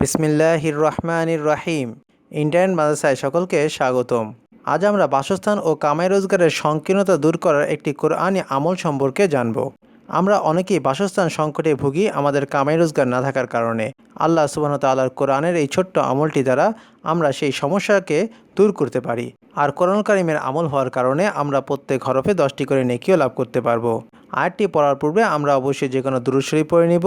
বিসমিল্লাহির রহমানির রাহিম ইন্ডিয়ান মাদ্রাসায় সকলকে স্বাগতম। আজ আমরা বাসস্থান ও কামাই রোজগারের সংকীর্ণতা দূর করার একটি কোরআনি আমল সম্পর্কে জানব। আমরা অনেকেই বাসস্থান সংকটে ভুগি আমাদের কামাই রোজগার না থাকার কারণে। আল্লাহ সুবাহ তাল্লাহর কোরআনের এই ছোট্ট আমলটি দ্বারা আমরা সেই সমস্যাকে দূর করতে পারি। আর কোরআন কারিমের আমল হওয়ার কারণে আমরা প্রত্যেক হরফে দশটি করে নেকিও লাভ করতে পারব। আয়াতটি পড়ার পূর্বে আমরা অবশ্যই যে কোনো দুরুশরী পড়ে নিব।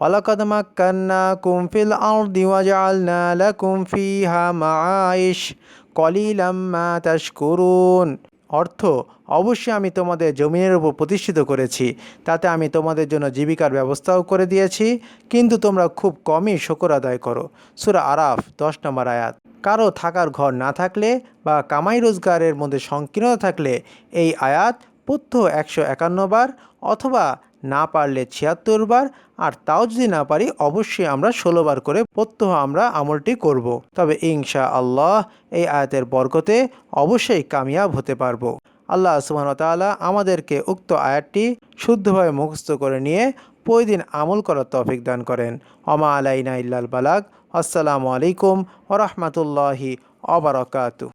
ওয়ালাকাদ মাক্কান্নাকুম ফিল আরদি ওয়াজআলনা লাকুম ফিহা মাআইশ কলিলাম মা তাশকুরুন অর্থ, অবশ্যই আমি তোমাদের জমিনের উপর প্রতিষ্ঠিত করেছি। তাতে আমি তোমাদের জন্য জীবিকার ব্যবস্থাও করে দিয়েছি। কিন্তু তোমরা খুব কমই শকর আদায় করো। সুরা আরাফ, দশ নম্বর আয়াত। কারও থাকার ঘর না থাকলে বা কামাই রোজগারের মধ্যে সংকীর্ণতা থাকলে এই আয়াত পথ্য একশো একান্ন বার অথবা না পারলে ছিয়াত্তর বার, আর তাও যদি না পারি, অবশ্যই আমরা ষোলো বার করে প্রত্যহ আমরা আমলটি করব। তবে ইনশা আল্লাহ এই আয়াতের বরকতে অবশ্যই কামিয়াব হতে পারব। আল্লাহ সুবাহতালা আমাদেরকে উক্ত আয়াতটি শুদ্ধভাবে মুখস্থ করে নিয়ে প্রতিদিন আমল করার তৌফিক দান করেন। অমা আলাইনা ইল্লাল বালাক আসসালামু আলাইকুম ওরহমতুল্লাহি অবরকাতু